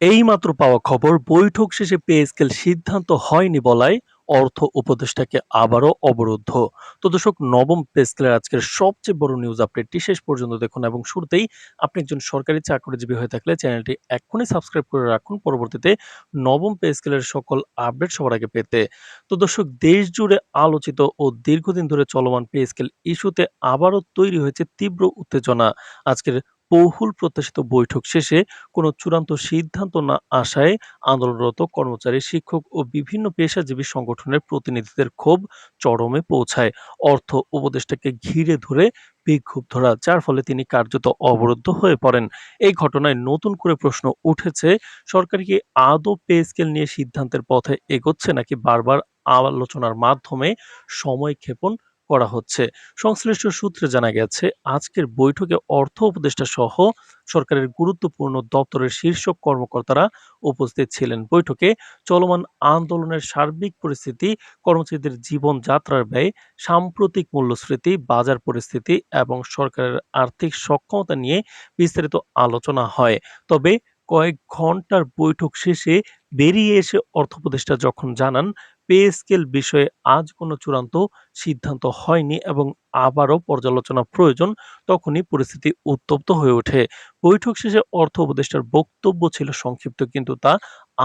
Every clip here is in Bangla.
এইমাত্র পাওয়া খবর, বৈঠক শেষে পে স্কেল সিদ্ধান্ত হয়নি বলায় অর্থ উপদেষ্টাকে আবারও অবরুদ্ধ। তো দর্শক, নবম পে স্কেলের আজকের সবচেয়ে বড় নিউজ আপডেটটি শেষ পর্যন্ত দেখুন এবং শুরুতেই আপনি একজন সরকারি চাকরিজীবী হয়ে থাকলে চ্যানেলটি এখনই সাবস্ক্রাইব করে রাখুন, পরবর্তীতে নবম পে স্কেলের সকল আপডেট সবার আগে পেতে। তো দর্শক দেশ জুড়ে আলোচিত ও দীর্ঘদিন ধরে চলমান পে স্কেল ইস্যুতে আবারও তৈরি হয়েছে তীব্র উত্তেজনা। আজকের বহুল প্রত্যাশিত বৈঠক শেষে কোনো চূড়ান্ত সিদ্ধান্ত না আসায় আন্দোলনরত কর্মচারী, শিক্ষক ও বিভিন্ন পেশাজীবী সংগঠনের প্রতিনিধিদের ক্ষোভ চরমে পৌঁছায়। অর্থ উপদেষ্টাকে ঘিরে ধরে বিক্ষোভ ধরা, যার ফলে তিনি কার্যত অবরুদ্ধ হয়ে পড়েন। এই ঘটনায় নতুন করে প্রশ্ন উঠেছে, সরকার কি আদৌ পে স্কেল নিয়ে সিদ্ধান্তের পথে এগোচ্ছে নাকি বারবার আলোচনার মাধ্যমে সময় ক্ষেপণ করা হচ্ছে। সংশ্লিষ্ট সূত্রে জানা গেছে, আজকের বৈঠকে অর্থ উপদেষ্টা সহ সরকারের গুরুত্বপূর্ণ দপ্তরের শীর্ষ কর্মকর্তারা উপস্থিত ছিলেন। বৈঠকে চলমান আন্দোলনের সার্বিক পরিস্থিতি, কর্মচারীদের জীবনযাত্রার ব্যয়, সাম্প্রতিক মূল্যস্ফীতি, বাজার পরিস্থিতি এবং সরকারের আর্থিক সক্ষমতা নিয়ে বিস্তারিত আলোচনা হয়। তবে কয়েক ঘণ্টার বৈঠক শেষে বেরিয়ে এসে অর্থ উপদেষ্টা যখন জানান পে স্কেল বিষয়ে আজ কোনো চূড়ান্ত সিদ্ধান্ত হয়নি এবং আবারও পর্যালোচনা প্রয়োজন, তখনই পরিস্থিতি উত্তপ্ত হয়ে ওঠে। বৈঠক শেষে অর্থ উপদেষ্টার বক্তব্য ছিল সংক্ষিপ্ত কিন্তু তা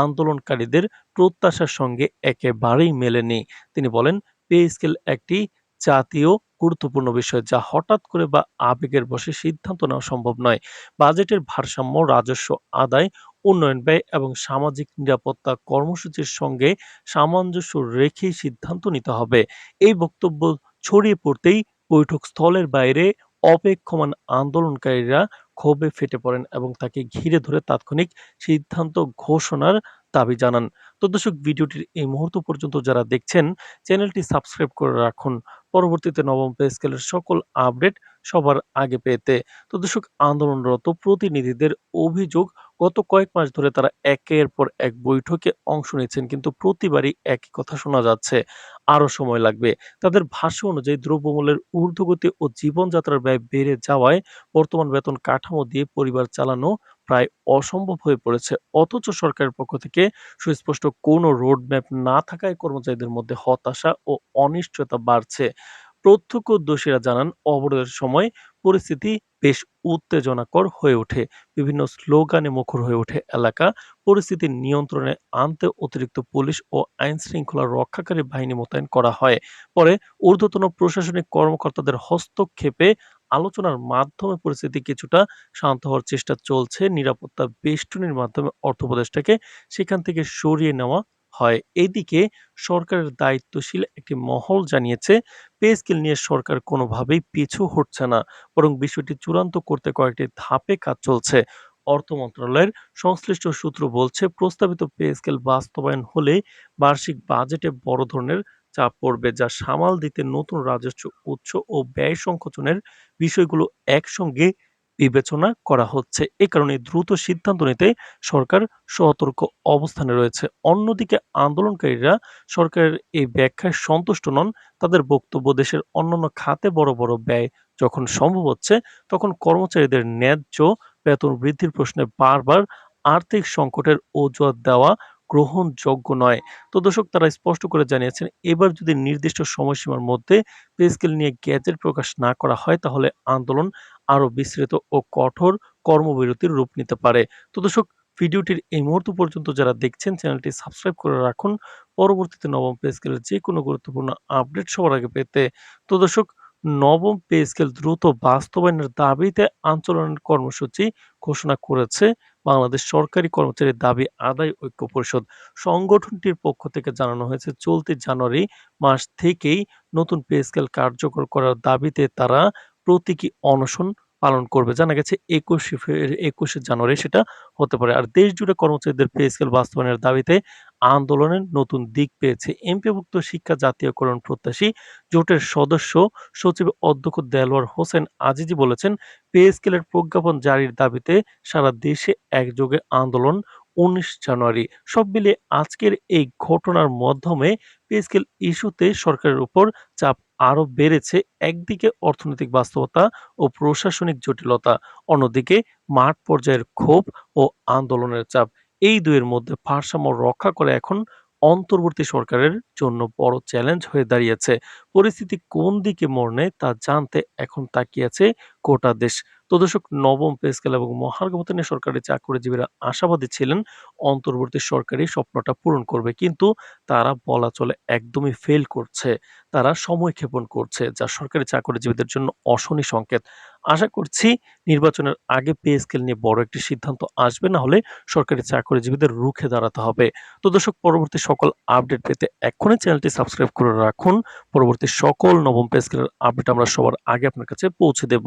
আন্দোলনকারীদের প্রত্যাশার সঙ্গে একেবারেই মেলেনি। তিনি বলেন, পে স্কেল একটি জাতীয় গুরুত্বপূর্ণ বিষয় যা হঠাৎ করে বা আবেগের বসে সিদ্ধান্ত নেওয়া সম্ভব নয়। বাজেটের ভারসাম্য, রাজস্ব আদায় উন্নয়ন, ব্যয় এবং সামাজিক নিরাপত্তা কর্মসূচির সঙ্গে সামঞ্জস্য রেখেই সিদ্ধান্ত নিতে হবে। এই বক্তব্য ছড়িয়ে পড়তেই বৈঠক স্থলের বাইরে অপেক্ষমান আন্দোলনকারীরা ক্ষোভে ফেটে পড়েন এবং তাকে ঘিরে ধরে তাৎক্ষণিক সিদ্ধান্ত ঘোষণার দাবি জানান। তো দর্শক, ভিডিওটির এই মুহূর্ত পর্যন্ত যারা দেখছেন, চ্যানেলটি সাবস্ক্রাইব করে রাখুন। পরবর্তীতে নবম পে স্কেলের সকল আপডেট সবার আগে পেতে। তো দর্শক, আন্দোলনরত প্রতিনিধিদের অভিযোগ, গত কয়েক মাস ধরে তারা একের পর এক বৈঠকে অংশ নিচ্ছেন, কিন্তু প্রতিবারই একই কথা শোনা যাচ্ছে। আরও সময় লাগবে। তাদের ভাষ্য অনুযায়ী, দ্রব্যমূল্যের ঊর্ধ্বগতি ও জীবনযাত্রার ব্যয় বেড়ে যাওয়ায় বর্তমান বেতন কাঠামো দিয়ে পরিবার চালানো প্রায় অসম্ভব হয়ে পড়েছে। অথচ সরকারের পক্ষ থেকে সুস্পষ্ট কোনো রোডম্যাপ না থাকায় কর্মচারীদের মধ্যে হতাশা ও অনিশ্চয়তা বাড়ছে। প্রত্যক্ষদর্শীরা জানান, অবরোধের সময় পরিস্থিতি বেশ উত্তেজনাকর হয়ে ওঠে। বিভিন্ন স্লোগানে মুখর হয়ে ওঠে এলাকা। পরিস্থিতি নিয়ন্ত্রণে আনতে অতিরিক্ত পুলিশ ও আইন শৃঙ্খলা রক্ষাকারী বাহিনী মোতায়েন করা হয়। পরে ঊর্ধ্বতন প্রশাসনিক কর্মকর্তাদের হস্তক্ষেপে আলোচনার মাধ্যমে পরিস্থিতি কিছুটা শান্ত হওয়ার চেষ্টা চলছে। নিরাপত্তা বেষ্টনীর মাধ্যমে অর্থ উপদেষ্টাকে সেখান থেকে সরিয়ে নেওয়া হয়। এদিকে সরকারের দায়িত্বশীল একটি মহল জানিয়েছে, পে স্কেল নিয়ে সরকার কোনোভাবেই পিছু হটছে না, বরং বিষয়টি চূড়ান্ত করতে কয়েকটি ধাপে কাজ চলছে। অর্থ মন্ত্রণালয়ের সংশ্লিষ্ট সূত্র বলছে, প্রস্তাবিত পে স্কেল বাস্তবায়ন হলে বার্ষিক বাজেটে বড় ধরনের চাপ পড়বে যা সামাল দিতে নতুন রাজস্ব, উৎস ও ব্যয় সংকোচনের বিষয়গুলো একসঙ্গে বিবেচনা করা হচ্ছে। এ কারণে দ্রুত সিদ্ধান্ত নিতে সরকার সতর্ক অবস্থানে রয়েছে। অন্যদিকে আন্দোলনকারীরা সরকারের এই ব্যাখ্যায় সন্তুষ্ট নন। তাদের বক্তব্য, দেশের অন্যান্য খাতে বড় বড় ব্যয় যখন সম্ভব হচ্ছে, তখন কর্মচারীদের ন্যায্য বেতন বৃদ্ধির প্রশ্নে বারবার আর্থিক সংকটের অজুহাত দেওয়া গ্রহণযোগ্য নয়। তো দর্শক, তারা স্পষ্ট করে জানিয়েছেন, এবার যদি নির্দিষ্ট সময়সীমার মধ্যে পে স্কেল নিয়ে গ্যাজেট প্রকাশ না করা হয়, তাহলে আন্দোলন আরও বিস্তৃত ও কঠোর কর্মবিরতির রূপ নিতে পারে। তো দর্শক, ভিডিওটির এই মুহূর্ত পর্যন্ত যারা দেখছেন, চ্যানেলটি সাবস্ক্রাইব করে রাখুন। পরবর্তীতে নবম পে স্কেলের যে কোনো গুরুত্বপূর্ণ আপডেট সবার আগে পেতে। তো দর্শক নবম পে স্কেল দ্রুত বাস্তবায়নের দাবিতে আন্দোলনের কর্মসূচি ঘোষণা করেছে বাংলাদেশ সরকারি কর্মচারীর দাবি আদায় ঐক্য পরিষদ। সংগঠনটির পক্ষ থেকে জানানো হয়েছে, চলতি জানুয়ারি মাস থেকেই নতুন পে স্কেল কার্যকর করার দাবিতে তারা প্রতীকী অনশন পালন করবে। জানা গেছে একুশে একুশে জানুয়ারি সেটা হতে পারে। আর দেশজুড়ে কর্মচারীদের পে স্কেল বাস্তবায়নের দাবিতে আন্দোলনের নতুন দিক পেয়েছে। এমপিভুক্ত শিক্ষা জাতীয়করণ প্রত্যাশী জোটের সদস্য সচিব অধ্যক্ষ দেলোয়ার হোসেন আজিজি বলেছেন, পে স্কেলের প্রজ্ঞাপন জারির দাবিতে সারা দেশে একযোগে আন্দোলন উনিশ জানুয়ারি। সব মিলিয়ে আজকের এই ঘটনার মাধ্যমে পে স্কেল ইস্যুতে সরকারের উপর চাপ আরও বেড়েছে। একদিকে অর্থনৈতিক বাস্তবতা ও প্রশাসনিক জটিলতা, অন্যদিকে মাঠ পর্যায়ের ক্ষোভ ও আন্দোলনের চাপ। এই দুইয়ের মধ্যে ভারসাম্য রক্ষা করা এখন অন্তর্বর্তী সরকারের জন্য বড় চ্যালেঞ্জ হয়ে দাঁড়িয়েছে। পরিস্থিতি কোন দিকে মোড় নেয় তা জানতে এখন তাকিয়ে গোটা দেশ। তো দর্শক, নবম পে স্কেল এবং মহার্ঘ নিয়ে সরকারি চাকরিজীবীরা আশাবাদী ছিলেন, অন্তর্বর্তী সরকার স্বপ্নটা পূরণ করবে। কিন্তু তারা বলা চলে একদমই ফেল করছে। তারা সময়ক্ষেপণ করছে, যা সরকারি চাকরিজীবীদের জন্য অশনি সংকেত। আশা করছি নির্বাচনের আগে পে স্কেল নিয়ে বড় একটি সিদ্ধান্ত আসবে, না হলে সরকারি চাকরিজীবীদের রুখে দাঁড়াতে হবে। তো দর্শক, পরবর্তী সকল আপডেট পেতে এখনই চ্যানেলটি সাবস্ক্রাইব করে রাখুন। পরবর্তী সকল নবম পে স্কেলের আপডেট আমরা সবার আগে আপনার কাছে পৌঁছে দেব।